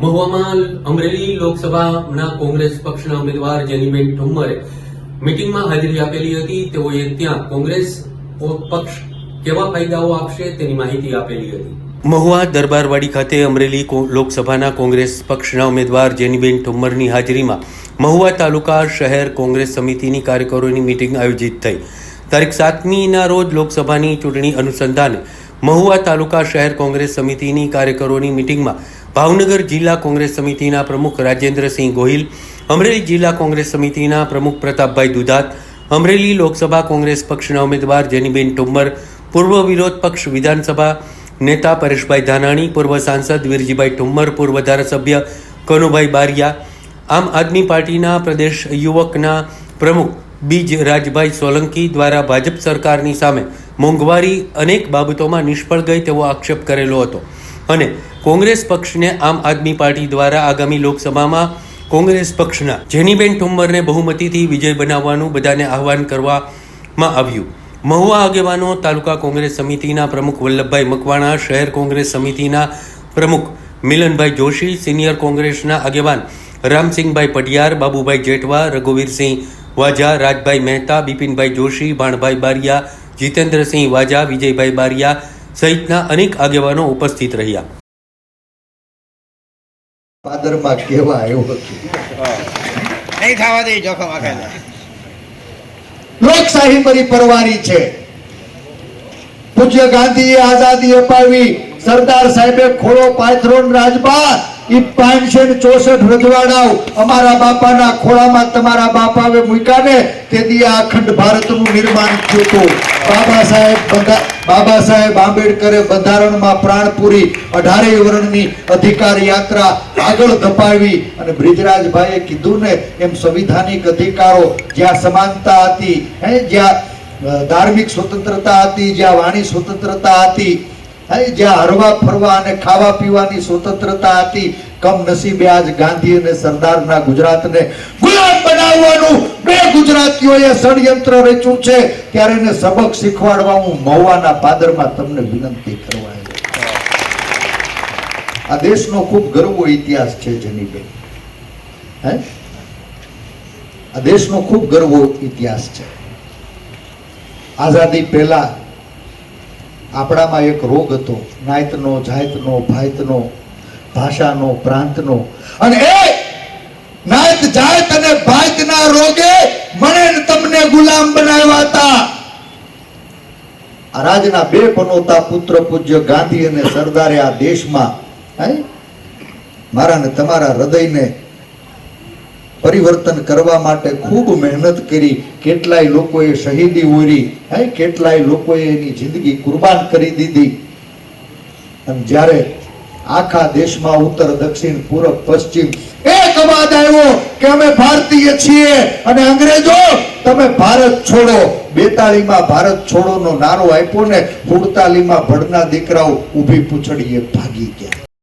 મહુવામાં અમરેલી લોકસભાના કોંગ્રેસ પક્ષના ઉમેદવાર જેનીબેન ઠુમ્મરે મિટિંગમાં હાજરી આપેલી હતી. તેઓએ ત્યાં કોંગ્રેસ પક્ષ કેવા ફાયદાઓ આપશે તેની માહિતી આપેલી હતી. મહુવા દરબારવાડી ખાતે અમરેલી લોકસભાના કોંગ્રેસ પક્ષના ઉમેદવાર જેનીબેન ઠુમ્મરની હાજરીમાં મહુવા તાલુકા શહેર કોંગ્રેસ સમિતિની કાર્યકરોની મિટિંગ આયોજિત થઈ. તારીખ સાતમીના રોજ લોકસભાની ચૂંટણી અનુસંધાને મહુવા તાલુકા શહેર કોંગ્રેસ સમિતિની કાર્યકરોની મિટિંગમાં ભાવનગર જિલ્લા કોંગ્રેસ સમિતિના પ્રમુખ રાજેન્દ્રસિંહ ગોહિલ, અમરેલી જિલ્લા કોંગ્રેસ સમિતિના પ્રમુખ પ્રતાપભાઈ દુધાત, અમરેલી લોકસભા કોંગ્રેસ પક્ષના ઉમેદવાર જેનીબેન ટોમર પૂર્વ વિરોધ પક્ષ વિધાનસભા નેતા પરેશભાઈ ધાનાણી, પૂર્વ સાંસદ વીરજીભાઈ ઠુમ્મર પૂર્વ ધારાસભ્ય કનુભાઈ બારિયા, આમ આદમી પાર્ટીના પ્રદેશ યુવકના પ્રમુખ બીજ રાજભાઈ સોલંકી દ્વારા ભાજપ સરકારની સામે મોંઘવારી અનેક બાબતોમાં નિષ્ફળ ગઈ તેવો આક્ષેપ કરેલો હતો. અને કોંગ્રેસ પક્ષને આમ આદમી પાર્ટી દ્વારા આગામી લોકસભામાં કોંગ્રેસ પક્ષના જેનીબેન ઠુમ્મરને બહુમતીથી વિજય બનાવવાનું બધાને આહવાન કરવામાં આવ્યું. મહુવા આગેવાનો તાલુકા કોંગ્રેસ સમિતિના પ્રમુખ વલ્લભભાઈ મકવાણા, શહેર કોંગ્રેસ સમિતિના પ્રમુખ મિલનભાઈ જોશી, સિનિયર કોંગ્રેસના આગેવાન રામસિંહભાઈ પટિયાર, બાબુભાઈ જેઠવા, રઘુવીરસિંહ વાજા, રાજભાઈ મહેતા, બિપિનભાઈ જોશી, ભાણભાઈ બારિયા, જીતેન્દ્રસિંહ વાજા, વિજયભાઈ બારિયા સહિતના અનેક આગેવાનો ઉપસ્થિત રહ્યા. પાદરમાં કેવા આવ્યો નહીં થવા દે જોખમ આખે લોકશાહી મારી પરવારી છે. પૂજ્ય ગાંધીએ આઝાદી અપાવી. સરદાર સાહેબે ખોળો પાથરોન રાજબા ઈ પાંચસો ને ચોસઠ રજવાડાઓ અમારા બાપાના ખોળામાં તમારા બાપાએ મૂક્યા ને, તેથી અખંડ ભારતનું નિર્માણ થયું હતું. બાબા સાહેબ બાબા સાહેબ આંબેડકરે બંધારણમાં પ્રાણ પૂરી અઢારેય વર્ણની અધિકાર યાત્રા આગળ ધપાવી અને બ્રિજરાજભાઈએ કીધું ને, એમ સંવિધાનિક અધિકારો જ્યાં સમાનતા હતી, હે, જ્યાં ધાર્મિક સ્વતંત્રતા હતી, જ્યાં વાણી સ્વતંત્રતા હતી જ્યાં હરવા ફરવા અને ખાવા પીવાની સ્વતંત્રતા હતી કમ નસીબે આજ ગાંધી અને સરદારના ગુજરાતને ગુલામ બનાવવાનું બે ગુજરાતીઓએ ષડયંત્ર રચ્યું છે. ત્યારે એને સબક શીખવાડવા હું મહુવાના પાદરમાં તમને વિનંતી કરવા. આ દેશનો ખૂબ ગર્વો ઇતિહાસ છે, જનીબેન. હે? આ દેશનો ખૂબ ગર્વો ઇતિહાસ છે. આઝાદી પહેલા આપણામાં એક રોગ હતો. નાયતનો જાયતનો ભાયતનો ભાષાનો, પ્રાંતનો. અને એ નાયત જાયત અને ભાયતના રોગે મને તમને ગુલામ બનાવ્યા હતા. આ રાજના બે પનોતા પુત્ર પૂજ્ય ગાંધી અને સરદારે આ દેશમાં મારા ને તમારા હૃદયને પરિવર્તન કરવા માટે ખૂબ મહેનત કરી કેટલાય લોકોએ શહીદી ઉરી, હે, કેટલાય લોકોએ એની જિંદગી કુરબાન કરી દીધી. અને જ્યારે આખા દેશમાં ઉત્તર, દક્ષિણ પૂર્વ પશ્ચિમ એક અવાજ આવ્યો કે અમે ભારતીય છીએ અને અંગ્રેજો, તમે ભારત છોડો. બેતાળીમાં ભારત છોડોનો નારો આપ્યો ને હુડતાલીમાં ભડના દીકરાઓ ઊભી પૂછડીએ ભાગી ગયા.